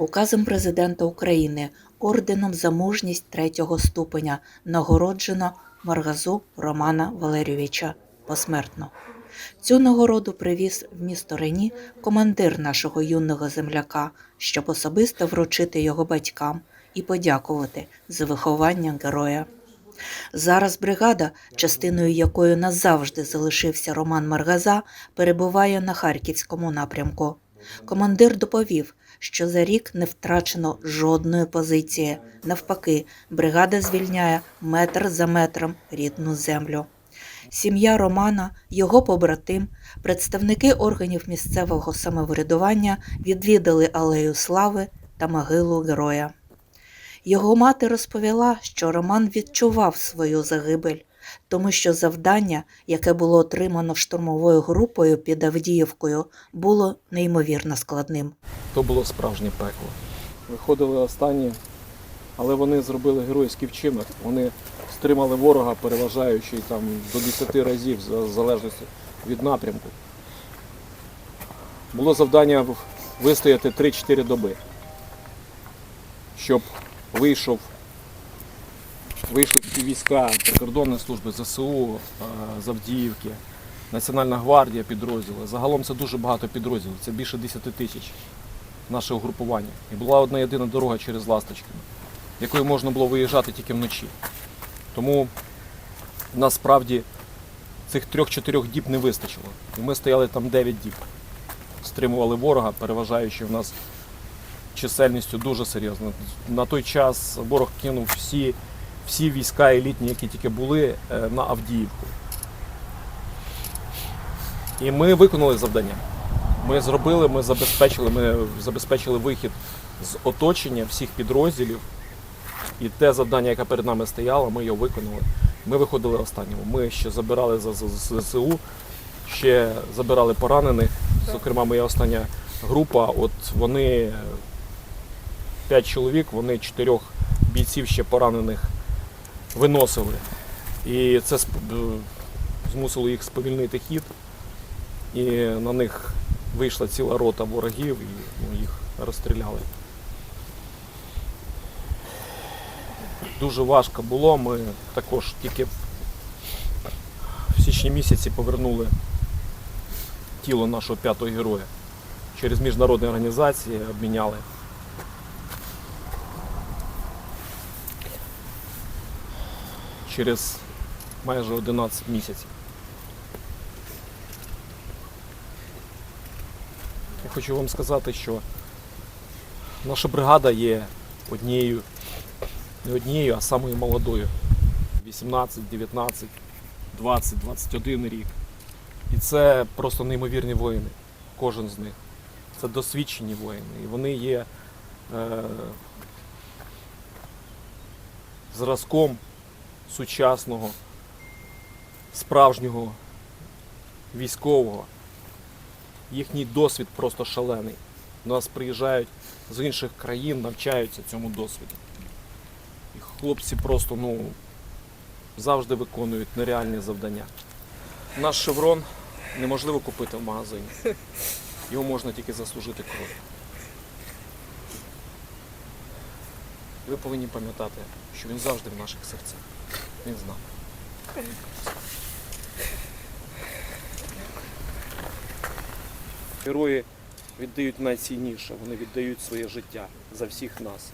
Указом Президента України орденом за мужність третього ступеня нагороджено Маргазу Романа Валерійовича посмертно. Цю нагороду привіз в місто Рені командир нашого юного земляка, щоб особисто вручити його батькам і подякувати за виховання героя. Зараз бригада, частиною якої назавжди залишився Роман Маргаза, перебуває на Харківському напрямку. Командир доповів, що за рік не втрачено жодної позиції. Навпаки, бригада звільняє метр за метром рідну землю. Сім'я Романа, його побратим, представники органів місцевого самоврядування відвідали алею слави та могилу героя. Його мати розповіла, що Роман відчував свою загибель, тому що завдання, яке було отримано штурмовою групою під Авдіївкою, було неймовірно складним. То було справжнє пекло. Виходили останні, але вони зробили геройський вчинок. Вони стримали ворога, переважаючи там до 10 разів, за- залежності від напрямку. Було завдання вистояти 3-4 доби, щоб вийшов, вийшли війська прикордонної служби ЗСУ, е, з Авдіївки, Національна гвардія підрозділи. Загалом це дуже багато підрозділів, це більше 10 тисяч наше угрупування. І була одна єдина дорога через Ласточкино, якою можна було виїжджати тільки вночі. Тому насправді цих трьох-чотирьох діб не вистачило. І ми стояли там 9 діб. Стримували ворога, переважаючи в нас чисельністю дуже серйозно. На той час ворог кинув всі, всі війська елітні, які тільки були, е, на Авдіївку. І ми виконали завдання. Ми зробили, ми забезпечили, ми забезпечили вихід з оточення всіх підрозділів. І те завдання, яке перед нами стояло, ми його виконали. Ми виходили останньому. Ми ще забирали за ЗСУ, ще забирали поранених. Зокрема, моя остання група, от вони п'ять чоловік, вони чотирьох бійців ще поранених виносили. І це змусило їх сповільнити хід. І на них вийшла ціла рота ворогів і ну, їх розстріляли. Дуже важко було. Ми також тільки в січні місяці повернули тіло нашого п'ятого героя. Через міжнародні організації обміняли. Через майже 11 місяців. Я хочу вам сказати, що наша бригада є однією, не однією, а самою молодою. 18, 19, 20, 21 рік. І це просто неймовірні воїни, кожен з них. Це досвідчені воїни. І вони є е, зразком сучасного, справжнього військового їхній досвід просто шалений. До нас приїжджають з інших країн, навчаються цьому досвіду. І хлопці просто ну, завжди виконують нереальні завдання. Наш шеврон неможливо купити в магазині. Його можна тільки заслужити кров'ю. Ви повинні пам'ятати, що він завжди в наших серцях. Він з нами. Герої віддають найцінніше, вони віддають своє життя за всіх нас.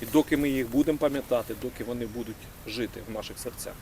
І доки ми їх будемо пам'ятати, доки вони будуть жити в наших серцях.